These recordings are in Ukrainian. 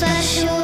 That's what sure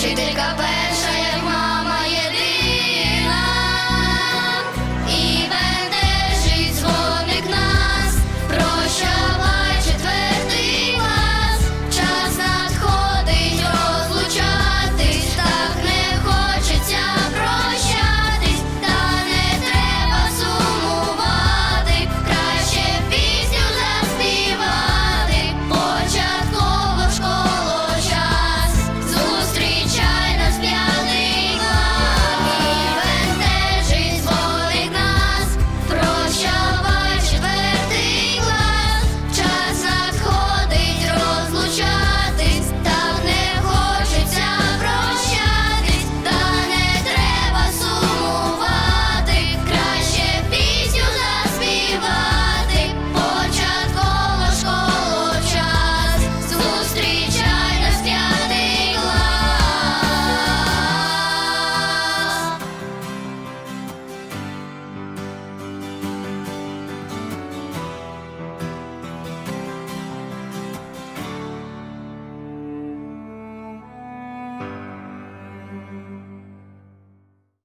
She take a bite.